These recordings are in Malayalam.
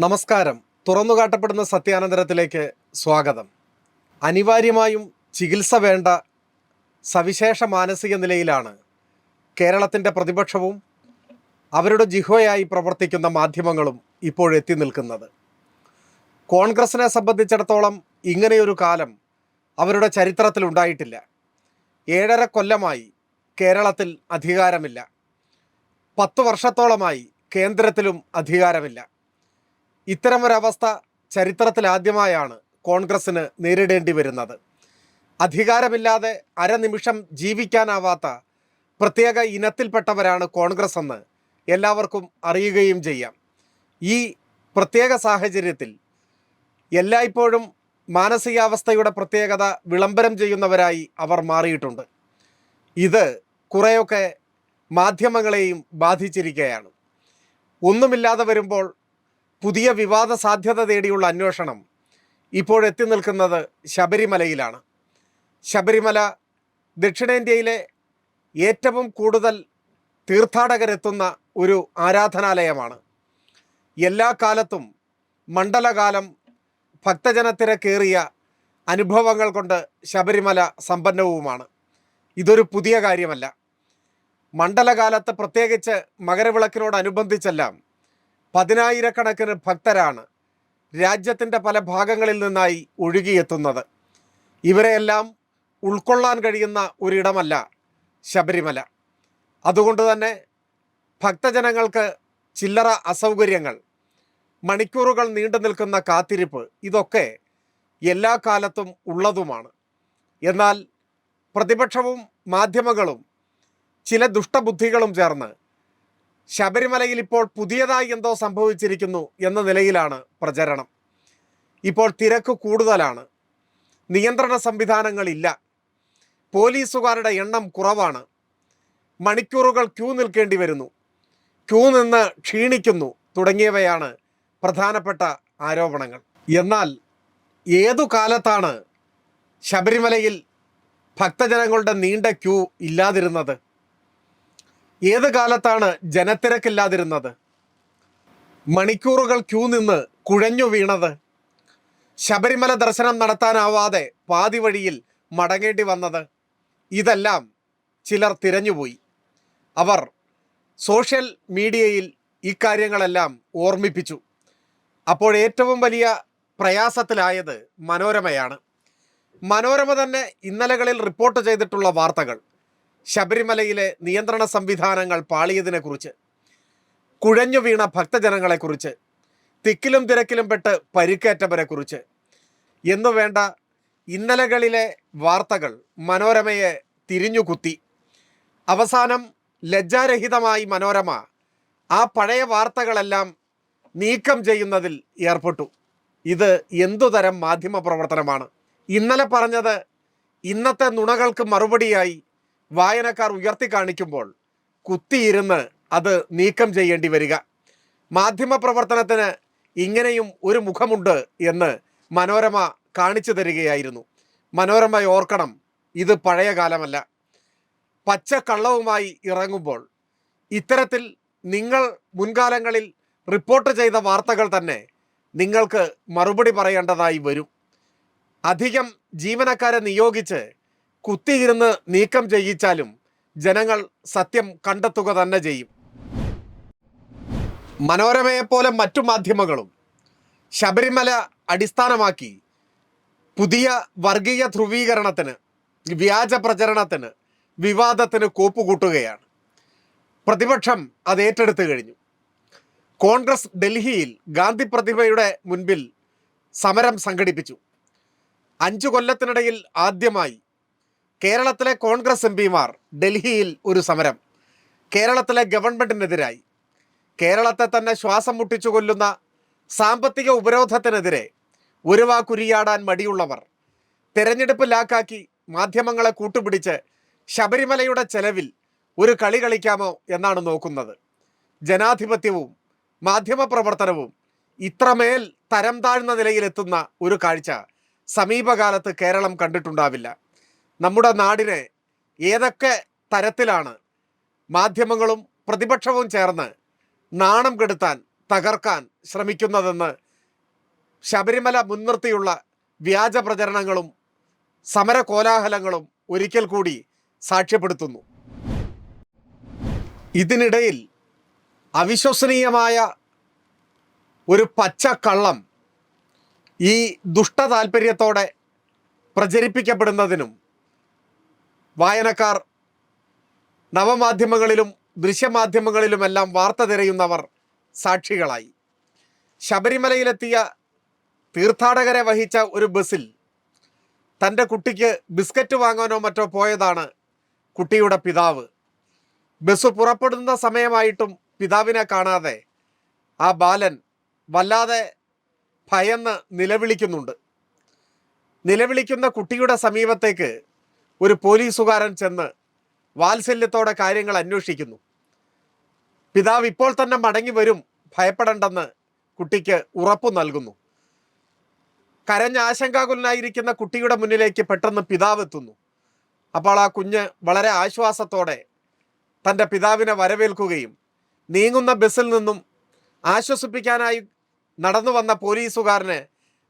നമസ്കാരം. തുറന്നുകാട്ടപ്പെടുന്ന സത്യാനന്തരത്തിലേക്ക് സ്വാഗതം. അനിവാര്യമായും ചികിത്സ വേണ്ട സവിശേഷ മാനസിക നിലയിലാണ് കേരളത്തിന്റെ പ്രതിപക്ഷവും അവരുടെ ജിഹോയായി പ്രവർത്തിക്കുന്ന മാധ്യമങ്ങളും ഇപ്പോഴെത്തി നിൽക്കുന്നത്. കോൺഗ്രസിനെ സംബന്ധിച്ചിടത്തോളം ഇങ്ങനെയൊരു കാലം അവരുടെ ചരിത്രത്തിൽ ഉണ്ടായിട്ടില്ല. ഏഴര കൊല്ലമായി കേരളത്തിൽ അധികാരമില്ല. പത്തു വർഷത്തോളമായി കേന്ദ്രത്തിലും അധികാരമില്ല. ഇത്തരമൊരവസ്ഥ ചരിത്രത്തിൽ ആദ്യമായാണ് നേരിടേണ്ടി വരുന്നത്. അധികാരമില്ലാതെ അരനിമിഷം ജീവിക്കാനാവാത്ത പ്രത്യേക ഇനത്തിൽപ്പെട്ടവരാണ് കോൺഗ്രസ് എന്ന് എല്ലാവർക്കും അറിയുകയും ചെയ്യാം. ഈ പ്രത്യേക സാഹചര്യത്തിൽ എല്ലായ്പ്പോഴും മാനസികാവസ്ഥയുടെ പ്രത്യേകത വിളംബരം ചെയ്യുന്നവരായി അവർ മാറിയിട്ടുണ്ട്. ഇത് കുറേയൊക്കെ മാധ്യമങ്ങളെയും ബാധിച്ചിരിക്കുകയാണ്. ഒന്നുമില്ലാതെ വരുമ്പോൾ പുതിയ വിവാദ സാധ്യത തേടിയുള്ള അന്വേഷണം ഇപ്പോഴെത്തി നിൽക്കുന്നത് ശബരിമലയിലാണ്. ശബരിമല ദക്ഷിണേന്ത്യയിലെ ഏറ്റവും കൂടുതൽ തീർത്ഥാടകരെത്തുന്ന ഒരു ആരാധനാലയമാണ്. എല്ലാ കാലത്തും മണ്ഡലകാലം ഭക്തജനത്തിരക്കേറിയ അനുഭവങ്ങൾ കൊണ്ട് ശബരിമല സമ്പന്നവുമാണ്. ഇതൊരു പുതിയ കാര്യമല്ല. മണ്ഡലകാലത്ത് പ്രത്യേകിച്ച് മകരവിളക്കിനോടനുബന്ധിച്ചെല്ലാം പതിനായിരക്കണക്കിന് ഭക്തരാണ് രാജ്യത്തിന്റെ പല ഭാഗങ്ങളിൽ നിന്നായി ഒഴുകിയെത്തുന്നത്. ഇവരെയെല്ലാം ഉൾക്കൊള്ളാൻ കഴിയുന്ന ഒരിടമല്ല ശബരിമല. അതുകൊണ്ട് തന്നെ ഭക്തജനങ്ങൾക്ക് ചില്ലറ അസൗകര്യങ്ങൾ മണിക്കൂറുകൾ നീണ്ടു നിൽക്കുന്ന കാത്തിരിപ്പ് ഇതൊക്കെ എല്ലാ കാലത്തും ഉള്ളതുമാണ്. എന്നാൽ പ്രതിപക്ഷവും മാധ്യമങ്ങളും ചില ദുഷ്ടബുദ്ധികളും ചേർന്ന് ശബരിമലയിൽ ഇപ്പോൾ പുതിയതായി എന്തോ സംഭവിച്ചിരിക്കുന്നു എന്ന നിലയിലാണ് പ്രചരണം. ഇപ്പോൾ തിരക്ക് കൂടുതലാണ്. നിയന്ത്രണ സംവിധാനങ്ങളില്ല. പോലീസുകാരുടെ എണ്ണം കുറവാണ്. മണിക്കൂറുകൾ ക്യൂ നിൽക്കേണ്ടി വരുന്നു. ക്യൂ നിന്ന് ക്ഷീണിക്കുന്നു തുടങ്ങിയവയാണ് പ്രധാനപ്പെട്ട ആരോപണങ്ങൾ. എന്നാൽ ഏതു കാലത്താണ് ശബരിമലയിൽ ഭക്തജനങ്ങളുടെ നീണ്ട ക്യൂ ഇല്ലാതിരുന്നത്? ഏത് കാലത്താണ് ജനത്തിരക്കില്ലാതിരുന്നത്? മണിക്കൂറുകൾ ക്യൂ നിന്ന് കുഴഞ്ഞു വീണത്? ശബരിമല ദർശനം നടത്താനാവാതെ പാതി വഴിയിൽ മടങ്ങേണ്ടി വന്നത്? ഇതെല്ലാം ചിലർ തിരഞ്ഞുപോയി അവർ സോഷ്യൽ മീഡിയയിൽ ഇക്കാര്യങ്ങളെല്ലാം ഓർമ്മിപ്പിച്ചു. അപ്പോൾ ഏറ്റവും വലിയ പ്രയാസത്തിലായത് മനോരമയാണ്. മനോരമ തന്നെ ഇന്നലകളിൽ റിപ്പോർട്ട് ചെയ്തിട്ടുള്ള വാർത്തകൾ. ശബരിമലയിലെ നിയന്ത്രണ സംവിധാനങ്ങൾ പാളിയതിനെക്കുറിച്ച് കുഴഞ്ഞു വീണ ഭക്തജനങ്ങളെക്കുറിച്ച് തിക്കിലും തിരക്കിലും പെട്ട് പരിക്കേറ്റവരെക്കുറിച്ച് എന്നു വേണ്ട ഇന്നലകളിലെ വാർത്തകൾ മനോരമയെ തിരിഞ്ഞുകുത്തി. അവസാനം ലജ്ജാരഹിതമായി മനോരമ ആ പഴയ വാർത്തകളെല്ലാം നീക്കം ചെയ്യുന്നതിൽ ഏർപ്പെട്ടു. ഇത് എന്തുതരം മാധ്യമ പ്രവർത്തനമാണ് ഇന്നലെ പറഞ്ഞത് ഇന്നത്തെ നുണകൾക്ക് മറുപടിയായി വായനക്കാർ ഉയർത്തി കാണിക്കുമ്പോൾ കുത്തിയിരുന്ന് അത് നീക്കം ചെയ്യേണ്ടി വരിക. മാധ്യമ പ്രവർത്തനത്തിന് ഇങ്ങനെയും ഒരു മുഖമുണ്ട് എന്ന് മനോരമ കാണിച്ചു തരികയായിരുന്നു. മനോരമ ഓർക്കണം ഇത് പഴയ കാലമല്ല. പച്ച കള്ളവുമായി ഇറങ്ങുമ്പോൾ ഇത്തരത്തിൽ നിങ്ങൾ മുൻകാലങ്ങളിൽ റിപ്പോർട്ട് ചെയ്ത വാർത്തകൾ തന്നെ നിങ്ങൾക്ക് മറുപടി പറയേണ്ടതായി വരും. അധികം ജീവനക്കാരെ നിയോഗിച്ച് കുത്തിയിരുന്ന് നീക്കം ചെയ്യിച്ചാലും ജനങ്ങൾ സത്യം കണ്ടെത്തുക തന്നെ ചെയ്യും. മനോരമയെപ്പോലെ മറ്റു മാധ്യമങ്ങളും ശബരിമല അടിസ്ഥാനമാക്കി പുതിയ വർഗീയ ധ്രുവീകരണത്തിന് വ്യാജ പ്രചരണത്തിന് വിവാദത്തിന് കോപ്പുകൂട്ടുകയാണ്. പ്രതിപക്ഷം അത് ഏറ്റെടുത്തു കഴിഞ്ഞു. കോൺഗ്രസ് ഡൽഹിയിൽ ഗാന്ധി പ്രതിമയുടെ മുൻപിൽ സമരം സംഘടിപ്പിച്ചു. അഞ്ചു കൊല്ലത്തിനിടയിൽ ആദ്യമായി കേരളത്തിലെ കോൺഗ്രസ് എം പിമാർ ഡൽഹിയിൽ ഒരു സമരം. കേരളത്തിലെ ഗവൺമെന്റിനെതിരായി കേരളത്തെ തന്നെ ശ്വാസം മുട്ടിച്ചു കൊല്ലുന്ന സാമ്പത്തിക ഉപരോധത്തിനെതിരെ ഒരു വാക്കുരിയാടാൻ മടിയുള്ളവർ തെരഞ്ഞെടുപ്പ് ലാക്കാക്കി മാധ്യമങ്ങളെ കൂട്ടുപിടിച്ച് ശബരിമലയുടെ ചെലവിൽ ഒരു കളി കളിക്കാമോ എന്നാണ് നോക്കുന്നത്. ജനാധിപത്യവും മാധ്യമപ്രവർത്തനവും ഇത്രമേൽ തരം താഴ്ന്ന നിലയിലെത്തുന്ന ഒരു കാഴ്ച സമീപകാലത്ത് കേരളം കണ്ടിട്ടുണ്ടാവില്ല. നമ്മുടെ നാടിനെ ഏതൊക്കെ തരത്തിലാണ് മാധ്യമങ്ങളും പ്രതിപക്ഷവും ചേർന്ന് നാണം കെടുത്താൻ തകർക്കാൻ ശ്രമിക്കുന്നതെന്ന് ശബരിമല മുൻനിർത്തിയുള്ള വ്യാജ പ്രചരണങ്ങളും സമര കോലാഹലങ്ങളും ഒരിക്കൽ കൂടി സാക്ഷ്യപ്പെടുത്തുന്നു. ഇതിനിടയിൽ അവിശ്വസനീയമായ ഒരു പച്ചക്കള്ളം ഈ ദുഷ്ട താല്പര്യത്തോടെ പ്രചരിപ്പിക്കപ്പെടുന്നതിനും വായനക്കാർ നവമാധ്യമങ്ങളിലും ദൃശ്യമാധ്യമങ്ങളിലുമെല്ലാം വാർത്ത തിരയുന്നവർ സാക്ഷികളായി. ശബരിമലയിലെത്തിയ തീർത്ഥാടകരെ വഹിച്ച ഒരു ബസ്സിൽ തന്റെ കുട്ടിക്ക് ബിസ്ക്കറ്റ് വാങ്ങാനോ മറ്റോ പോയതാണ് കുട്ടിയുടെ പിതാവ്. ബസ് പുറപ്പെടുന്ന സമയമായിട്ടും പിതാവിനെ കാണാതെ ആ ബാലൻ വല്ലാതെ ഭയന്ന് നിലവിളിക്കുന്നുണ്ട്. നിലവിളിക്കുന്ന കുട്ടിയുടെ സമീപത്തേക്ക് ഒരു പോലീസുകാരൻ ചെന്ന് വാത്സല്യത്തോടെ കാര്യങ്ങൾ അന്വേഷിക്കുന്നു. പിതാവ് ഇപ്പോൾ തന്നെ മടങ്ങി വരും ഭയപ്പെടേണ്ടെന്ന് കുട്ടിക്ക് ഉറപ്പ് നൽകുന്നു. കരഞ്ഞ ആശങ്കാകുലനായിരിക്കുന്ന കുട്ടിയുടെ മുന്നിലേക്ക് പെട്ടെന്ന് പിതാവ് എത്തുന്നു. അപ്പോൾ ആ കുഞ്ഞ് വളരെ ആശ്വാസത്തോടെ തന്റെ പിതാവിനെ വരവേൽക്കുകയും നീങ്ങുന്ന ബസ്സിൽ നിന്നും ആശ്വസിപ്പിക്കാനായി നടന്നു വന്ന പോലീസുകാരന്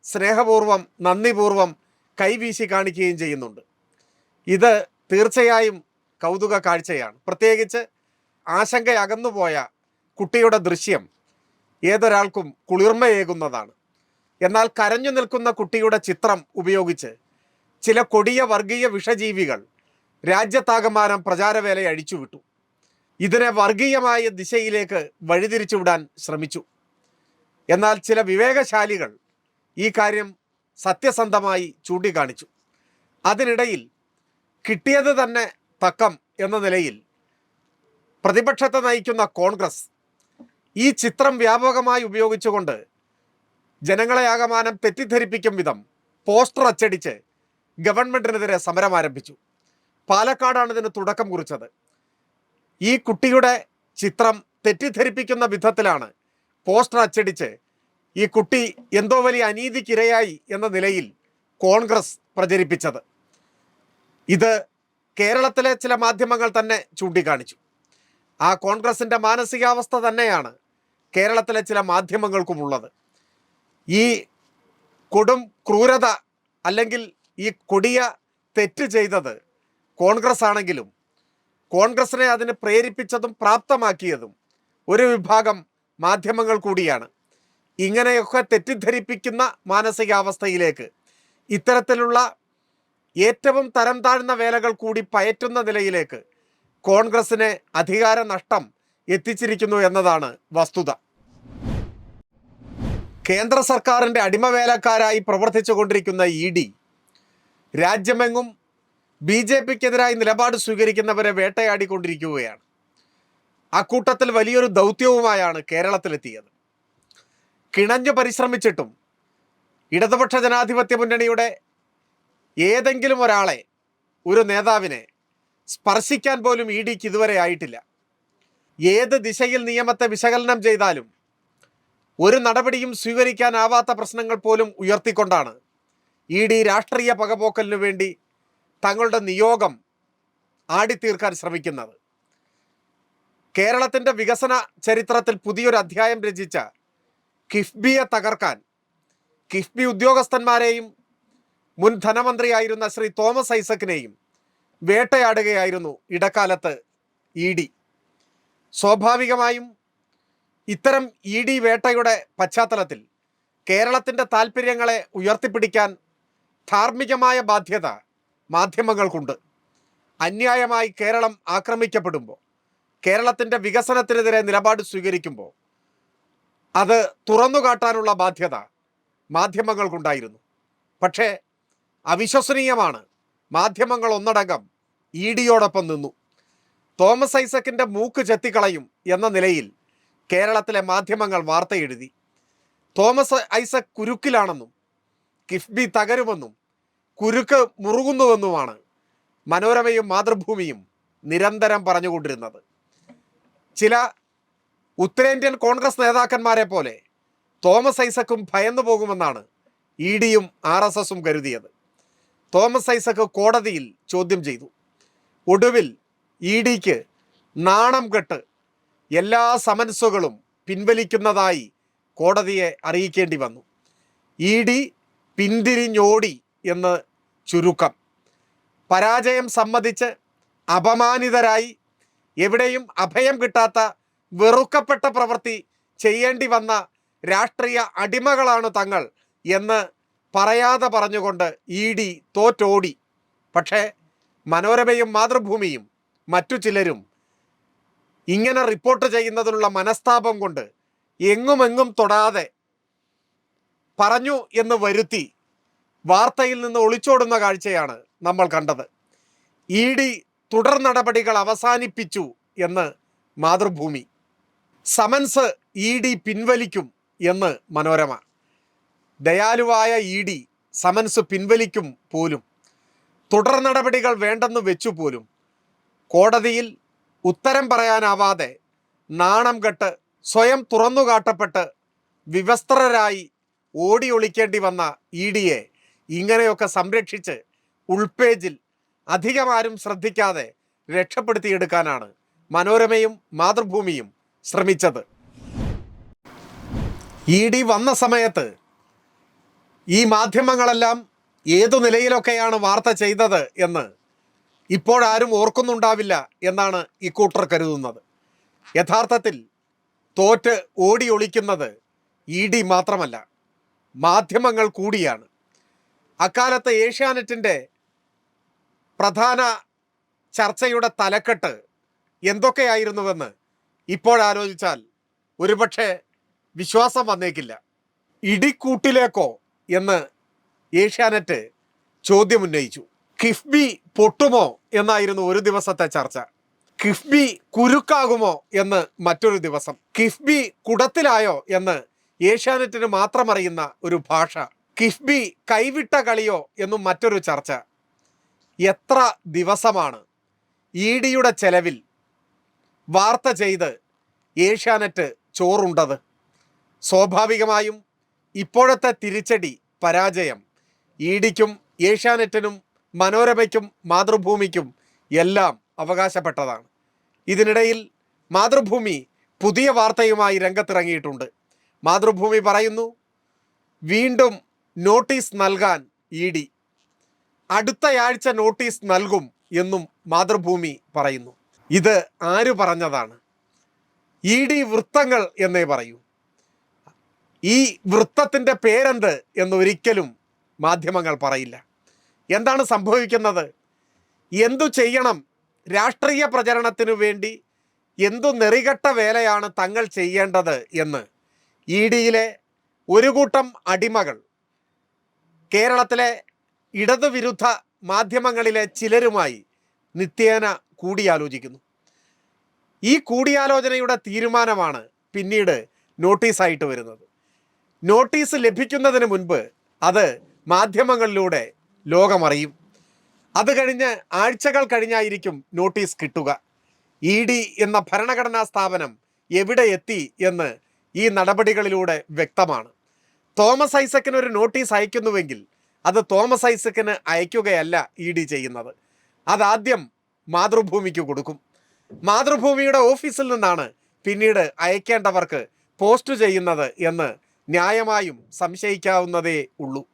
സ്നേഹപൂർവം നന്ദിപൂർവം കൈവീശി കാണിക്കുകയും ചെയ്യുന്നുണ്ട്. ഇത് തീർച്ചയായും കൗതുക കാഴ്ചയാണ്. പ്രത്യേകിച്ച് ആശങ്ക അകന്നുപോയ കുട്ടിയുടെ ദൃശ്യം ഏതൊരാൾക്കും കുളിർമയേകുന്നതാണ്. എന്നാൽ കരഞ്ഞു നിൽക്കുന്ന കുട്ടിയുടെ ചിത്രം ഉപയോഗിച്ച് ചില കൊടിയ വർഗീയ വിഷജീവികൾ രാജ്യത്താകമാനം പ്രചാരവേല അഴിച്ചുവിട്ടു. ഇതിനെ വർഗീയമായ ദിശയിലേക്ക് വഴിതിരിച്ചുവിടാൻ ശ്രമിച്ചു. എന്നാൽ ചില വിവേകശാലികൾ ഈ കാര്യം സത്യസന്ധമായി ചൂണ്ടിക്കാണിച്ചു. അതിനിടയിൽ കിട്ടിയത് തന്നെ തക്കം എന്ന നിലയിൽ പ്രതിപക്ഷത്തെ നയിക്കുന്ന കോൺഗ്രസ് ഈ ചിത്രം വ്യാപകമായി ഉപയോഗിച്ചുകൊണ്ട് ജനങ്ങളെ ആകമാനം തെറ്റിദ്ധരിപ്പിക്കും വിധം പോസ്റ്റർ അച്ചടിച്ച് ഗവൺമെന്റിനെതിരെ സമരം ആരംഭിച്ചു. പാലക്കാടാണ് ഇതിന് തുടക്കം കുറിച്ചത്. ഈ കുട്ടിയുടെ ചിത്രം തെറ്റിദ്ധരിപ്പിക്കുന്ന വിധത്തിലാണ് പോസ്റ്റർ അച്ചടിച്ച് ഈ കുട്ടി എന്തോ വലിയ അനീതിക്കിരയായി എന്ന നിലയിൽ കോൺഗ്രസ് പ്രചരിപ്പിച്ചത്. ഇത് കേരളത്തിലെ ചില മാധ്യമങ്ങൾ തന്നെ ചൂണ്ടിക്കാണിച്ചു. ആ കോൺഗ്രസിന്റെ മാനസികാവസ്ഥ തന്നെയാണ് കേരളത്തിലെ ചില മാധ്യമങ്ങൾക്കുമുള്ളത്. ഈ കൊടും ക്രൂരത അല്ലെങ്കിൽ ഈ കൊടിയ തെറ്റ് ചെയ്തത് കോൺഗ്രസ് ആണെങ്കിലും കോൺഗ്രസിനെ അതിന് പ്രേരിപ്പിച്ചതും പ്രാപ്തമാക്കിയതും ഒരു വിഭാഗം മാധ്യമങ്ങൾ കൂടിയാണ്. ഇങ്ങനെയൊക്കെ തെറ്റിദ്ധരിപ്പിക്കുന്ന മാനസികാവസ്ഥയിലേക്ക് ഇത്തരത്തിലുള്ള ഏറ്റവും തരം താഴ്ന്ന വേലകൾ കൂടി പയറ്റുന്ന നിലയിലേക്ക് കോൺഗ്രസിന് അധികാര നഷ്ടം എത്തിച്ചിരിക്കുന്നു എന്നതാണ് വസ്തുത. കേന്ദ്ര സർക്കാരിന്റെ അടിമവേലക്കാരായി പ്രവർത്തിച്ചു കൊണ്ടിരിക്കുന്ന ഇ ഡി രാജ്യമെങ്ങും ബി ജെ പിക്കെതിരായി നിലപാട് സ്വീകരിക്കുന്നവരെ വേട്ടയാടിക്കൊണ്ടിരിക്കുകയാണ്. അക്കൂട്ടത്തിൽ വലിയൊരു ദൗത്യവുമായാണ് കേരളത്തിലെത്തിയത്. കിണഞ്ഞു പരിശ്രമിച്ചിട്ടും ഇടതുപക്ഷ ജനാധിപത്യ മുന്നണിയുടെ ഏതെങ്കിലും ഒരാളെ ഒരു നേതാവിനെ സ്പർശിക്കാൻ പോലും ഇ ഡിക്ക് ഇതുവരെ ആയിട്ടില്ല. ഏത് ദിശയിൽ നിയമത്തെ വിശകലനം ചെയ്താലും ഒരു നടപടിയും സ്വീകരിക്കാനാവാത്ത പ്രശ്നങ്ങൾ പോലും ഉയർത്തിക്കൊണ്ടാണ് ഇ ഡി രാഷ്ട്രീയ പകപോക്കലിനു വേണ്ടി തങ്ങളുടെ നിയോഗം ആടിത്തീർക്കാൻ ശ്രമിക്കുന്നത്. കേരളത്തിന്റെ വികസന ചരിത്രത്തിൽ പുതിയൊരു അധ്യായം രചിച്ച കിഫ്ബിയെ തകർക്കാൻ കിഫ്ബി ഉദ്യോഗസ്ഥന്മാരെയും മുൻ ധനമന്ത്രിയായിരുന്ന ശ്രീ തോമസ് ഐസക്കിനെയും വേട്ടയാടുകയായിരുന്നു ഇടക്കാലത്ത് ഇ ഡി. സ്വാഭാവികമായും ഇത്തരം ഇ ഡി വേട്ടയുടെ പശ്ചാത്തലത്തിൽ കേരളത്തിന്റെ താല്പര്യങ്ങളെ ഉയർത്തിപ്പിടിക്കാൻ ധാർമ്മികമായ ബാധ്യത മാധ്യമങ്ങൾക്കുണ്ട്. അന്യായമായി കേരളം ആക്രമിക്കപ്പെടുമ്പോൾ കേരളത്തിന്റെ വികസനത്തിനെതിരെ നിലപാട് സ്വീകരിക്കുമ്പോൾ അത് തുറന്നു കാട്ടാനുള്ള ബാധ്യത മാധ്യമങ്ങൾക്കുണ്ടായിരുന്നു. പക്ഷേ അവിശ്വസനീയമാണ്. മാധ്യമങ്ങൾ ഒന്നടങ്കം ഇ ഡിയോടൊപ്പം നിന്നു. തോമസ് ഐസക്കിന്റെ മൂക്ക് ചെത്തിക്കളയും എന്ന നിലയിൽ കേരളത്തിലെ മാധ്യമങ്ങൾ വാർത്തയെഴുതി. തോമസ് ഐസക് കുരുക്കിലാണെന്നും കിഫ്ബി തകരുമെന്നും കുരുക്ക് മുറുകുന്നുവെന്നുമാണ് മനോരമയും മാതൃഭൂമിയും നിരന്തരം പറഞ്ഞുകൊണ്ടിരുന്നത്. ചില ഉത്തരേന്ത്യൻ കോൺഗ്രസ് നേതാക്കന്മാരെ പോലെ തോമസ് ഐസക്കും ഭയന്നു പോകുമെന്നാണ് ഇ ഡിയും ആർ എസ് എസും കരുതിയത്. തോമസ് ഐസക് കോടതിയിൽ ചോദ്യം ചെയ്തു. ഒടുവിൽ ഇ ഡിക്ക് നാണം കെട്ട് എല്ലാ സമൻസുകളും പിൻവലിക്കുന്നതായി കോടതിയെ അറിയിക്കേണ്ടി വന്നു. ഇ ഡി പിന്തിരിഞ്ഞോടി എന്ന് ചുരുക്കം. പരാജയം സമ്മതിച്ച് അപമാനിതരായി എവിടെയും അഭയം കിട്ടാത്ത വെറുക്കപ്പെട്ട പ്രവൃത്തി ചെയ്യേണ്ടി വന്ന രാഷ്ട്രീയ അടിമകളാണ് തങ്ങൾ എന്ന് പറയാതെ പറഞ്ഞുകൊണ്ട് ഇ ഡി തോറ്റോടി പക്ഷേ മനോരമയും മാതൃഭൂമിയും മറ്റു ചിലരും ഇങ്ങനെ റിപ്പോർട്ട് ചെയ്യുന്നതിനുള്ള മനസ്താപം കൊണ്ട് എങ്ങുമെങ്ങും തൊടാതെ പറഞ്ഞു എന്ന് വരുത്തി വാർത്തയിൽ നിന്ന് ഒളിച്ചോടുന്ന കാഴ്ചയാണ് നമ്മൾ കണ്ടത്. ഇ ഡി തുടർ നടപടികൾ അവസാനിപ്പിച്ചു എന്ന് മാതൃഭൂമി. സമൻസ് ഇ ഡി പിൻവലിക്കും എന്ന് മനോരമ. ദയാലുവായ ഇ ഡി സമൻസ് പിൻവലിക്കും പോലും. തുടർ നടപടികൾ വേണ്ടെന്ന് വെച്ചു പോലും. കോടതിയിൽ ഉത്തരം പറയാനാവാതെ നാണം കെട്ട് സ്വയം തുറന്നുകാട്ടപ്പെട്ട് വിവസ്ത്രരായി ഓടി ഒളിക്കേണ്ടി വന്ന ഇ ഡിയെ ഇങ്ങനെയൊക്കെ സംരക്ഷിച്ച് ഉൾപേജിൽ അധികമാരും ശ്രദ്ധിക്കാതെ രക്ഷപ്പെടുത്തിയെടുക്കാനാണ് മനോരമയും മാതൃഭൂമിയും ശ്രമിച്ചത്. ഇ ഡി വന്ന സമയത്ത് ഈ മാധ്യമങ്ങളെല്ലാം ഏതു നിലയിലൊക്കെയാണ് വാർത്ത ചെയ്തത് എന്ന് ഇപ്പോഴാരും ഓർക്കുന്നുണ്ടാവില്ല എന്നാണ് ഇക്കൂട്ടർ കരുതുന്നത്. യഥാർത്ഥത്തിൽ തോറ്റ് ഓടി ഒളിക്കുന്നത് ഇ ഡി മാത്രമല്ല മാധ്യമങ്ങൾ കൂടിയാണ്. അക്കാലത്ത് ഏഷ്യാനെറ്റിന്റെ പ്രധാന ചർച്ചയുടെ തലക്കെട്ട് എന്തൊക്കെയായിരുന്നുവെന്ന് ഇപ്പോഴാലോചിച്ചാൽ ഒരുപക്ഷെ വിശ്വാസം വന്നേക്കില്ല. ഇടിക്കൂട്ടിലേക്കോ എന്ന് ഏഷ്യാനെറ്റ് ചോദ്യമുന്നയിച്ചു കിഫ്ബി പൊട്ടുമോ എന്നായിരുന്നു ഒരു ദിവസത്തെ ചർച്ച. കിഫ്ബി കുരുക്കാകുമോ എന്ന് മറ്റൊരു ദിവസം. കിഫ്ബി കുടത്തിലായോ എന്ന് ഏഷ്യാനെറ്റിന് മാത്രം അറിയുന്ന ഒരു ഭാഷ. കിഫ്ബി കൈവിട്ട കളിയോ എന്നും മറ്റൊരു ചർച്ച. എത്ര ദിവസമാണ് ഇ ഡിയുടെ ചെലവിൽ വാർത്ത ചെയ്ത് ഏഷ്യാനെറ്റ് ചോറുണ്ടത്? സ്വാഭാവികമായും ഇപ്പോഴത്തെ തിരിച്ചടി പരാജയം. ഇ ഡിക്കും ഏഷ്യാനെറ്റിനും മനോരമയ്ക്കും മാതൃഭൂമിക്കും എല്ലാം അവകാശപ്പെട്ടതാണ്. ഇതിനിടയിൽ മാതൃഭൂമി പുതിയ വാർത്തയുമായി രംഗത്തിറങ്ങിയിട്ടുണ്ട്. മാതൃഭൂമി പറയുന്നു വീണ്ടും നോട്ടീസ് നൽകാൻ ഇ ഡി. അടുത്തയാഴ്ച നോട്ടീസ് നൽകും എന്നും മാതൃഭൂമി പറയുന്നു. ഇത് ആര് പറഞ്ഞതാണ്? ഇ ഡി വൃത്തങ്ങൾ എന്നേ പറയൂ. ഈ വൃത്തത്തിന്റെ പേരെന്ത് എന്നൊരിക്കലും മാധ്യമങ്ങൾ പറയില്ല. എന്താണ് സംഭവിക്കുന്നത്? എന്തു ചെയ്യണം? രാഷ്ട്രീയ പ്രചരണത്തിനു വേണ്ടി എന്തു നെറികെട്ട വേലയാണ് തങ്ങൾ ചെയ്യേണ്ടത് എന്ന്. ഇ ഡിയിലെ ഒരു കൂട്ടം അടിമകൾ കേരളത്തിലെ ഇടതുവിരുദ്ധ മാധ്യമങ്ങളിലെ ചിലരുമായി നിത്യേന കൂടിയാലോചിക്കുന്നു. ഈ കൂടിയാലോചനയുടെ തീരുമാനമാണ് പിന്നീട് നോട്ടീസായിട്ട് വരുന്നത്. നോട്ടീസ് ലഭിക്കുന്നതിന് മുൻപ് അത് മാധ്യമങ്ങളിലൂടെ ലോകമറിയും. അത് കഴിഞ്ഞ് ആഴ്ചകൾ കഴിഞ്ഞായിരിക്കും നോട്ടീസ് കിട്ടുക. ഇ ഡി എന്ന ഭരണഘടനാ സ്ഥാപനം എവിടെ എത്തി എന്ന് ഈ നടപടികളിലൂടെ വ്യക്തമാണ്. തോമസ് ഐസക്കിന് ഒരു നോട്ടീസ് അയക്കുന്നുവെങ്കിൽ അത് തോമസ് ഐസക്കിന് അയക്കുകയല്ല ഇ ഡി ചെയ്യുന്നത്. അതാദ്യം മാതൃഭൂമിക്ക് കൊടുക്കും. മാതൃഭൂമിയുടെ ഓഫീസിൽ നിന്നാണ് പിന്നീട് അയക്കേണ്ടവർക്ക് പോസ്റ്റ് ചെയ്യുന്നത് എന്ന് ന്യായമായും സംശയിക്കാവുന്നതേ ഉള്ളൂ.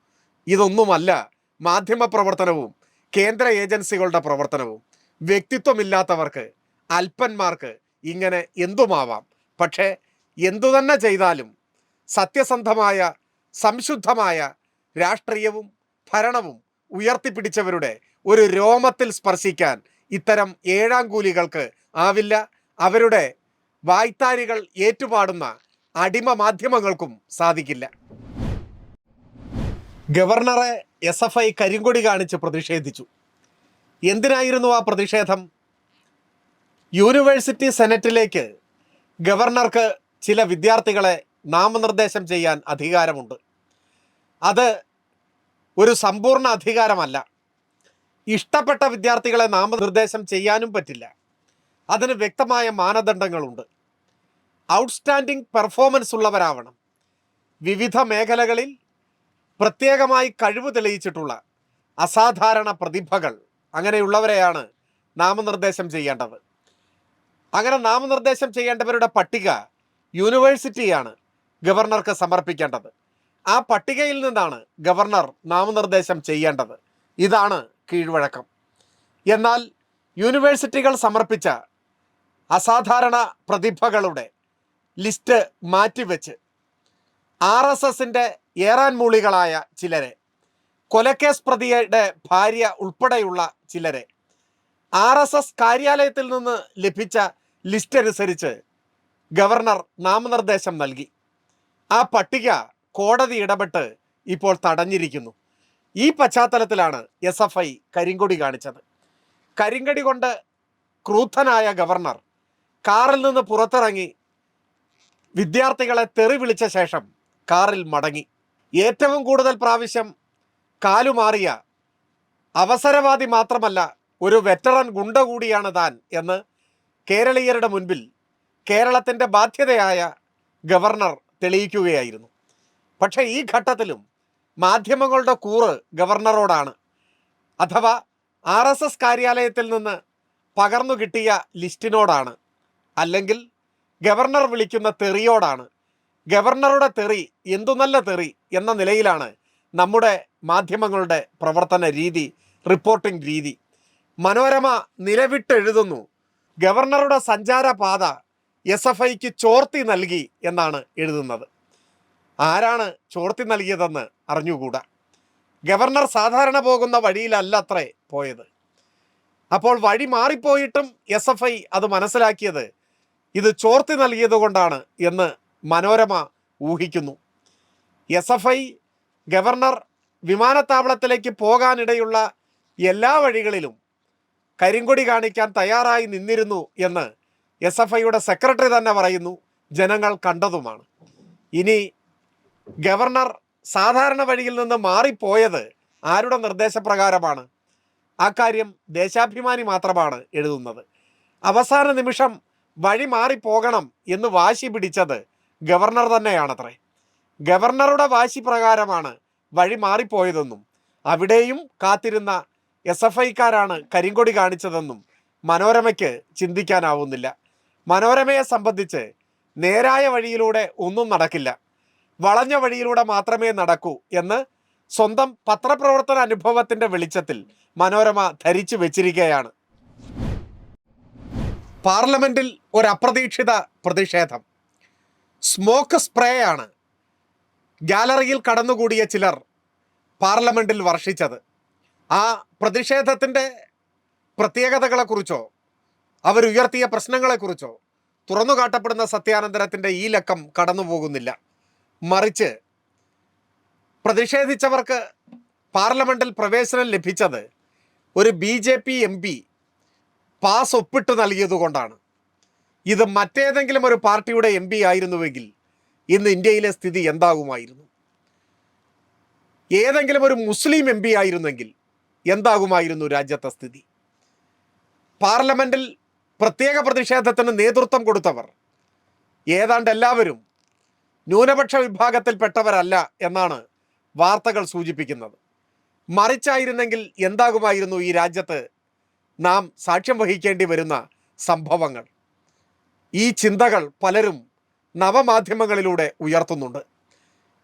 ഇതൊന്നുമല്ല മാധ്യമ പ്രവർത്തനവും കേന്ദ്ര ഏജൻസികളുടെ പ്രവർത്തനവും. വ്യക്തിത്വമില്ലാത്തവർക്ക് അല്പന്മാർക്ക് ഇങ്ങനെ എന്തുമാവാം? പക്ഷേ എന്തു തന്നെ ചെയ്താലും സത്യസന്ധമായ സംശുദ്ധമായ രാഷ്ട്രീയവും ഭരണവും ഉയർത്തിപ്പിടിച്ചവരുടെ ഒരു രോമത്തിൽ സ്പർശിക്കാൻ ഇത്തരം ഏഴാം കൂലികൾക്ക് ആവില്ല. അവരുടെ വായ്ത്താരികൾ ഏറ്റുപാടുന്ന അടിമ മാധ്യമങ്ങൾക്കും സാധിക്കില്ല. ഗവർണറെ എസ് എഫ് ഐ കരിങ്കൊടി കാണിച്ച് പ്രതിഷേധിച്ചു. എന്തിനായിരുന്നു ആ പ്രതിഷേധം? യൂണിവേഴ്സിറ്റി സെനറ്റിലേക്ക് ഗവർണർക്ക് ചില വിദ്യാർത്ഥികളെ നാമനിർദ്ദേശം ചെയ്യാൻ അധികാരമുണ്ട്. അത് ഒരു സമ്പൂർണ അധികാരമല്ല. ഇഷ്ടപ്പെട്ട വിദ്യാർത്ഥികളെ നാമനിർദ്ദേശം ചെയ്യാനും പറ്റില്ല. അതിന് വ്യക്തമായ മാനദണ്ഡങ്ങളുണ്ട്. ഔട്ട്സ്റ്റാൻഡിംഗ് പെർഫോമൻസ് ഉള്ളവരാവണം. വിവിധ മേഖലകളിൽ പ്രത്യേകമായി കഴിവ് തെളിയിച്ചിട്ടുള്ള അസാധാരണ പ്രതിഭകൾ അങ്ങനെയുള്ളവരെയാണ് നാമനിർദ്ദേശം ചെയ്യേണ്ടത്. അങ്ങനെ നാമനിർദ്ദേശം ചെയ്യേണ്ടവരുടെ പട്ടിക യൂണിവേഴ്സിറ്റിയാണ് ഗവർണർക്ക് സമർപ്പിക്കേണ്ടത്. ആ പട്ടികയിൽ നിന്നാണ് ഗവർണർ നാമനിർദ്ദേശം ചെയ്യേണ്ടത്. ഇതാണ് കീഴ്വഴക്കം. എന്നാൽ യൂണിവേഴ്സിറ്റികൾ സമർപ്പിച്ച അസാധാരണ പ്രതിഭകളുടെ ലിസ്റ്റ് മാറ്റിവെച്ച് ആർ എസ് എസിന്റെ ഏറാൻ മൂളികളായ ചിലരെ കൊലക്കേസ് പ്രതിയുടെ ഭാര്യ ഉൾപ്പെടെയുള്ള ചിലരെ ആർ എസ് എസ് കാര്യാലയത്തിൽ നിന്ന് ലഭിച്ച ലിസ്റ്റ് അനുസരിച്ച് ഗവർണർ നാമനിർദ്ദേശം നൽകി. ആ പട്ടിക കോടതി ഇടപെട്ട് ഇപ്പോൾ തടഞ്ഞിരിക്കുന്നു. ഈ പശ്ചാത്തലത്തിലാണ് എസ് എഫ് ഐ കരിങ്കൊടി കാണിച്ചത്. കരിങ്കടി കൊണ്ട് ക്രൂദ്ധനായ ഗവർണർ കാറിൽ നിന്ന് പുറത്തിറങ്ങി വിദ്യാർത്ഥികളെ തെറി വിളിച്ച ശേഷം കാറിൽ മടങ്ങി. ഏറ്റവും കൂടുതൽ പ്രാവശ്യം കാലുമാറിയ അവസരവാദി മാത്രമല്ല ഒരു വെറ്ററൻ ഗുണ്ട കൂടിയാണ് താൻ എന്ന് കേരളീയരുടെ മുൻപിൽ കേരളത്തിന്റെ ബാധ്യതയായ ഗവർണർ തെളിയിക്കുകയായിരുന്നു. പക്ഷേ ഈ ഘട്ടത്തിലും മാധ്യമങ്ങളുടെ കൂറ് ഗവർണറോടാണ്. അഥവാ ആർ എസ് എസ് കാര്യാലയത്തിൽ നിന്ന് പകർന്നു കിട്ടിയ ലിസ്റ്റിനോടാണ്. അല്ലെങ്കിൽ ഗവർണർ വിളിക്കുന്ന തെറിയോടാണ്. ഗവർണറുടെ തെറി എന്തു നല്ല തെറി എന്ന നിലയിലാണ് നമ്മുടെ മാധ്യമങ്ങളുടെ പ്രവർത്തന രീതി റിപ്പോർട്ടിംഗ് രീതി. മനോരമ നിലവിട്ടെഴുതുന്നു. ഗവർണറുടെ സഞ്ചാരപാത എസ് എഫ് ഐക്ക് ചോർത്തി നൽകി എന്നാണ് എഴുതുന്നത്. ആരാണ് ചോർത്തി നൽകിയതെന്ന് അറിഞ്ഞുകൂടാ. ഗവർണർ സാധാരണ പോകുന്ന വഴിയിലല്ല അത്രേ പോയത്. അപ്പോൾ വഴി മാറിപ്പോയിട്ടും എസ് എഫ് ഐ അത് മനസ്സിലാക്കിയത് ഇത് ചോർത്തി നൽകിയത് കൊണ്ടാണ് എന്ന് മനോരമ ഊഹിക്കുന്നു. എസ് എഫ് ഐ ഗവർണർ വിമാനത്താവളത്തിലേക്ക് പോകാനിടയുള്ള എല്ലാ വഴികളിലും കരിങ്കൊടി കാണിക്കാൻ തയ്യാറായി നിന്നിരുന്നു എന്ന് എസ് എഫ് ഐയുടെ സെക്രട്ടറി തന്നെ പറയുന്നു. ജനങ്ങൾ കണ്ടതുമാണ്. ഇനി ഗവർണർ സാധാരണ വഴിയിൽ നിന്ന് മാറിപ്പോയത് ആരുടെ നിർദ്ദേശപ്രകാരമാണ്? ആ കാര്യം ദേശാഭിമാനി മാത്രമാണ് എഴുതുന്നത്. അവസാന നിമിഷം വഴി മാറിപ്പോകണം എന്ന് വാശി പിടിച്ചത് ഗവർണർ തന്നെയാണത്രേ. ഗവർണറുടെ വാശി പ്രകാരമാണ് വഴി മാറിപ്പോയതെന്നും അവിടെയും കാത്തിരുന്ന എസ് എഫ് ഐക്കാരാണ് കരിങ്കൊടി കാണിച്ചതെന്നും മനോരമയ്ക്ക് ചിന്തിക്കാനാവുന്നില്ല. മനോരമയെ സംബന്ധിച്ച് നേരായ വഴിയിലൂടെ ഒന്നും നടക്കില്ല. വളഞ്ഞ വഴിയിലൂടെ മാത്രമേ നടക്കൂ എന്ന് സ്വന്തം പത്രപ്രവർത്തന അനുഭവത്തിന്റെ വെളിച്ചത്തിൽ മനോരമ ധരിച്ചു വെച്ചിരിക്കുകയാണ്. പാർലമെന്റിൽ ഒരു അപ്രതീക്ഷിത പ്രതിഷേധം. സ്മോക്ക് സ്പ്രേ ആണ് ഗാലറിയിൽ കടന്നുകൂടിയ ചിലർ പാർലമെന്റിൽ വർഷിച്ചത്. ആ പ്രതിഷേധത്തിന്റെ പ്രത്യേകതകളെക്കുറിച്ചോ അവരുയർത്തിയ പ്രശ്നങ്ങളെക്കുറിച്ചോ തുറന്നു കാട്ടപ്പെടുന്ന സത്യാനന്തരത്തിന്റെ ഈ ലക്കം കടന്നു പോകുന്നില്ല മറിച്ച് പ്രതിഷേധിച്ചവർക്ക് പാർലമെന്റിൽ പ്രവേശനം ലഭിച്ചത് ഒരു B J P M P pass ഒപ്പിട്ട് നൽകിയതുകൊണ്ടാണ് ഇത് മറ്റേതെങ്കിലും ഒരു പാർട്ടിയുടെ എം പി ആയിരുന്നുവെങ്കിൽ ഇന്ന് ഇന്ത്യയിലെ സ്ഥിതി എന്താകുമായിരുന്നു? ഏതെങ്കിലും ഒരു മുസ്ലിം എം പി ആയിരുന്നെങ്കിൽ എന്താകുമായിരുന്നു രാജ്യത്തെ സ്ഥിതി? പാർലമെന്റിൽ പ്രത്യേക പ്രതിഷേധത്തിന് നേതൃത്വം കൊടുത്തവർ ഏതാണ്ട് എല്ലാവരും ന്യൂനപക്ഷ വിഭാഗത്തിൽപ്പെട്ടവരല്ല എന്നാണ് വാർത്തകൾ സൂചിപ്പിക്കുന്നത്. മറിച്ചായിരുന്നെങ്കിൽ എന്താകുമായിരുന്നു ഈ രാജ്യത്ത് നാം സാക്ഷ്യം വഹിക്കേണ്ടി വരുന്ന സംഭവങ്ങൾ. ഈ ചിന്തകൾ പലരും നവമാധ്യമങ്ങളിലൂടെ ഉയർത്തുന്നുണ്ട്.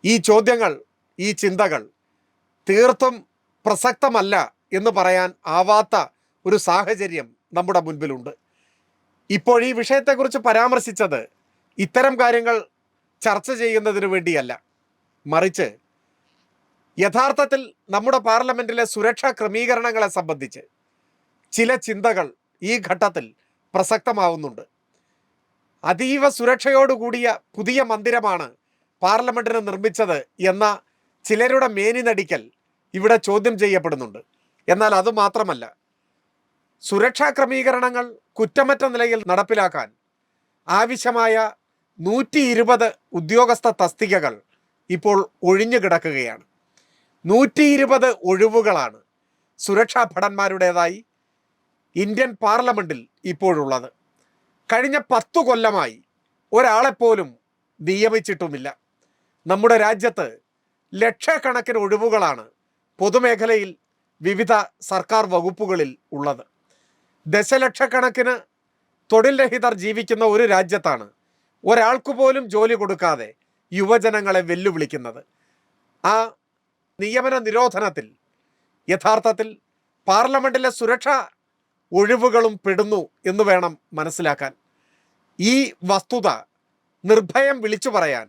ഈ ചോദ്യങ്ങൾ ഈ ചിന്തകൾ തീർത്തും പ്രസക്തമല്ല എന്ന് പറയാൻ ആവാത്ത ഒരു സാഹചര്യം നമ്മുടെ മുൻപിലുണ്ട്. ഇപ്പോൾ ഈ വിഷയത്തെക്കുറിച്ച് പരാമർശിച്ചത് ഇത്തരം കാര്യങ്ങൾ ചർച്ച ചെയ്യുന്നതിന് വേണ്ടിയല്ല. മറിച്ച് യഥാർത്ഥത്തിൽ നമ്മുടെ പാർലമെന്റിലെ സുരക്ഷാ ക്രമീകരണങ്ങളെ സംബന്ധിച്ച്. ചില ചിന്തകൾ ഈ ഘട്ടത്തിൽ പ്രസക്തമാവുന്നുണ്ട്. അതീവ സുരക്ഷയോടുകൂടിയ പുതിയ മന്ദിരമാണ് പാർലമെന്റിന് നിർമ്മിച്ചത് എന്ന ചിലരുടെ മേനി നടിക്കൽ ഇവിടെ ചോദ്യം ചെയ്യപ്പെടുന്നുണ്ട്. എന്നാൽ അത് മാത്രമല്ല സുരക്ഷാ ക്രമീകരണങ്ങൾ കുറ്റമറ്റ നിലയിൽ നടപ്പിലാക്കാൻ ആവശ്യമായ നൂറ്റി ഇരുപത് ഉദ്യോഗസ്ഥ തസ്തികകൾ ഇപ്പോൾ ഒഴിഞ്ഞു കിടക്കുകയാണ്. നൂറ്റി ഇരുപത് ഒഴിവുകളാണ് സുരക്ഷാ ഭടന്മാരുടേതായി ഇന്ത്യൻ പാർലമെന്റിൽ ഇപ്പോഴുള്ളത്. കഴിഞ്ഞ പത്തു കൊല്ലമായി ഒരാളെപ്പോലും നിയമിച്ചിട്ടുമില്ല. നമ്മുടെ രാജ്യത്ത് ലക്ഷക്കണക്കിന് ഒഴിവുകളാണ് പൊതുമേഖലയിൽ വിവിധ സർക്കാർ വകുപ്പുകളിൽ ഉള്ളത്. ദശലക്ഷക്കണക്കിന് തൊഴിൽ രഹിതർ ജീവിക്കുന്ന ഒരു രാജ്യത്താണ് ഒരാൾക്ക് പോലും ജോലി കൊടുക്കാതെ യുവജനങ്ങളെ വെല്ലുവിളിക്കുന്നത്. ആ നിയമന നിരോധനത്തിൽ യഥാർത്ഥത്തിൽ പാർലമെന്റിലെ സുരക്ഷാ ഒഴിവുകളും പെടുന്നു എന്ന് വേണം മനസ്സിലാക്കാൻ. ഈ വസ്തുത നിർഭയം വിളിച്ചു പറയാൻ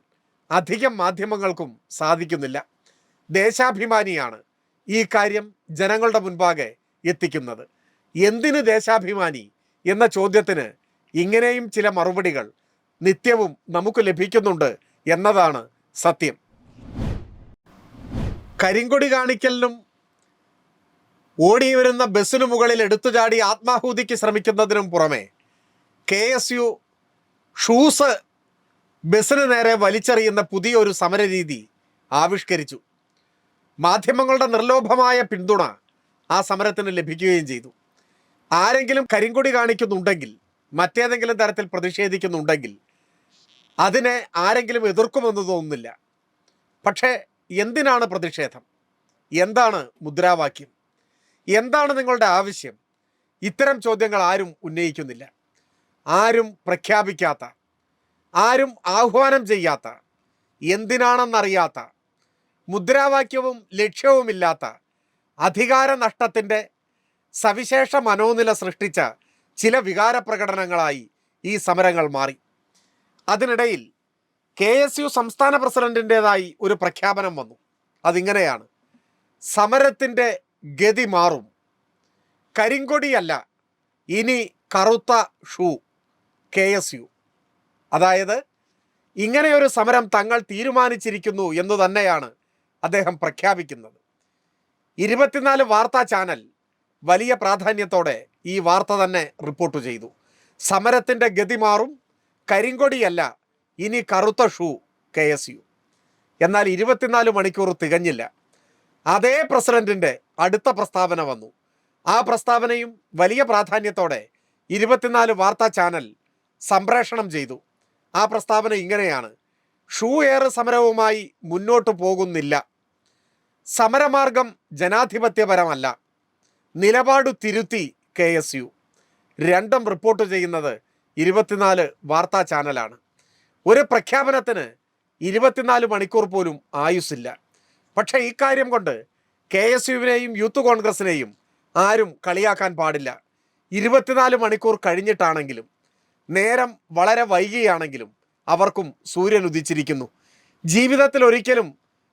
അധികം മാധ്യമങ്ങൾക്കും സാധിക്കുന്നില്ല. ദേശാഭിമാനിയാണ് ഈ കാര്യം ജനങ്ങളുടെ മുൻപാകെ എത്തിക്കുന്നത്. എന്തിന് ദേശാഭിമാനി എന്ന ചോദ്യത്തിന് ഇങ്ങനെയും ചില മറുപടികൾ നിത്യവും നമുക്ക് ലഭിക്കുന്നുണ്ട് എന്നതാണ് സത്യം. കരിങ്കൊടി കാണിക്കലിനും ഓടി വരുന്ന ബസ്സിനു മുകളിൽ എടുത്തുചാടി ആത്മാഹൂതിക്ക് ശ്രമിക്കുന്നതിനും പുറമെ കെ എസ് യു ഷൂസ് ബസ്സിന് നേരെ വലിച്ചെറിയുന്ന പുതിയൊരു സമരരീതി ആവിഷ്കരിച്ചു. മാധ്യമങ്ങളുടെ നിർലോഭമായ പിന്തുണ ആ സമരത്തിന് ലഭിക്കുകയും ചെയ്തു. ആരെങ്കിലും കരിങ്കൊടി കാണിക്കുന്നുണ്ടെങ്കിൽ മറ്റേതെങ്കിലും തരത്തിൽ പ്രതിഷേധിക്കുന്നുണ്ടെങ്കിൽ അതിനെ ആരെങ്കിലും എതിർക്കുമെന്ന് തോന്നുന്നില്ല. പക്ഷേ എന്തിനാണ് പ്രതിഷേധം? എന്താണ് മുദ്രാവാക്യം? എന്താണ് നിങ്ങളുടെ ആവശ്യം? ഇത്തരം ചോദ്യങ്ങൾ ആരും ഉന്നയിക്കുന്നില്ല. ആരും പ്രഖ്യാപിക്കാത്ത ആരും ആഹ്വാനം ചെയ്യാത്ത എന്തിനാണെന്നറിയാത്ത മുദ്രാവാക്യവും ലക്ഷ്യവുമില്ലാത്ത അധികാര നഷ്ടത്തിന്റെ സവിശേഷ മനോനില സൃഷ്ടിച്ച ചില വികാര പ്രകടനങ്ങളായി ഈ സമരങ്ങൾ മാറി. അതിനിടയിൽ കെ എസ് യു സംസ്ഥാന പ്രസിഡന്റിന്റെതായി ഒരു പ്രഖ്യാപനം വന്നു. അതിങ്ങനെയാണ്. സമരത്തിന്റെ ഗതി മാറും. കരിങ്കൊടിയല്ല ഇനി കറുത്ത ഷൂ കെ എസ് യു. അതായത് ഇങ്ങനെയൊരു സമരം തങ്ങൾ തീരുമാനിച്ചിരിക്കുന്നു എന്ന് തന്നെയാണ് അദ്ദേഹം പ്രഖ്യാപിക്കുന്നത്. ഇരുപത്തിനാല് വാർത്താ ചാനൽ വലിയ പ്രാധാന്യത്തോടെ ഈ വാർത്ത തന്നെ റിപ്പോർട്ട് ചെയ്തു. സമരത്തിന്റെ ഗതി മാറും കരിങ്കൊടിയല്ല ഇനി കറുത്ത ഷൂ കെ എസ് യു. എന്നാൽ ഇരുപത്തിനാല് മണിക്കൂർ തികഞ്ഞില്ല. അതേ പ്രസിഡന്റിന്റെ അടുത്ത പ്രസ്താവന വന്നു. ആ പ്രസ്താവനയും വലിയ പ്രാധാന്യത്തോടെ ഇരുപത്തിനാല് വാർത്താ ചാനൽ സംപ്രേഷണം ചെയ്തു. ആ പ്രസ്താവന ഇങ്ങനെയാണ്. ഷൂ എയർ സമരവുമായി മുന്നോട്ടു പോകുന്നില്ല. സമരമാർഗം ജനാധിപത്യപരമല്ല. നിലപാടു തിരുത്തി കെ എസ് യു. രണ്ടും റിപ്പോർട്ട് ചെയ്യുന്നത് ഇരുപത്തിനാല് വാർത്താ ചാനലാണ്. ഒരു പ്രഖ്യാപനത്തിന് ഇരുപത്തിനാല് മണിക്കൂർ പോലും ആയുസ്സില്ല. പക്ഷേ ഇക്കാര്യം കൊണ്ട് കെ എസ് യുവിനെയും യൂത്ത് കോൺഗ്രസിനെയും ആരും കളിയാക്കാൻ പാടില്ല. ഇരുപത്തിനാല് മണിക്കൂർ കഴിഞ്ഞിട്ടാണെങ്കിലും നേരം വളരെ വൈകിയാണെങ്കിലും അവർക്കും സൂര്യൻ ഉദിച്ചിരിക്കുന്നു. ജീവിതത്തിൽ ഒരിക്കലും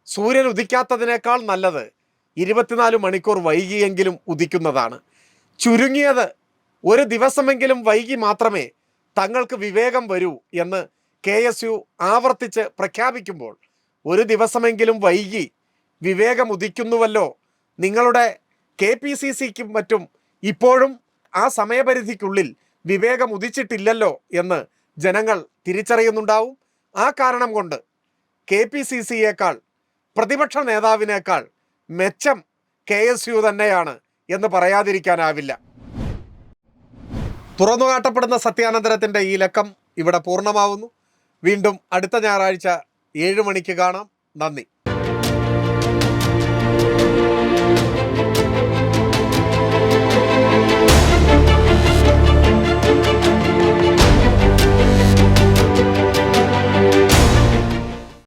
സൂര്യൻ ഉദിക്കാത്തതിനേക്കാൾ നല്ലത് ഇരുപത്തിനാല് മണിക്കൂർ വൈകിയെങ്കിലും ഉദിക്കുന്നതാണ്. ചുരുങ്ങിയത് ഒരു ദിവസമെങ്കിലും വൈകി മാത്രമേ തങ്ങൾക്ക് വിവേകം വരൂ എന്ന് കെ ആവർത്തിച്ച് പ്രഖ്യാപിക്കുമ്പോൾ ഒരു ദിവസമെങ്കിലും വൈകി വിവേകം ഉദിക്കുന്നുവല്ലോ നിങ്ങളുടെ കെ പി സി സിക്കും മറ്റും ഇപ്പോഴും ആ സമയപരിധിക്കുള്ളിൽ വിവേകം ഉദിച്ചിട്ടില്ലല്ലോ എന്ന് ജനങ്ങൾ തിരിച്ചറിയുന്നുണ്ടാവും. ആ കാരണം കൊണ്ട് കെ പി സി സിയേക്കാൾ പ്രതിപക്ഷ നേതാവിനേക്കാൾ മെച്ചം കെ എസ് യു തന്നെയാണ് എന്ന് പറയാതിരിക്കാനാവില്ല. തുറന്നുകാട്ടപ്പെടുന്ന സത്യാനന്തരത്തിന്റെ ഈ ലക്കം ഇവിടെ പൂർണമാവുന്നു. വീണ്ടും അടുത്ത ഞായറാഴ്ച ഏഴ് മണിക്ക് കാണാം. നന്ദി.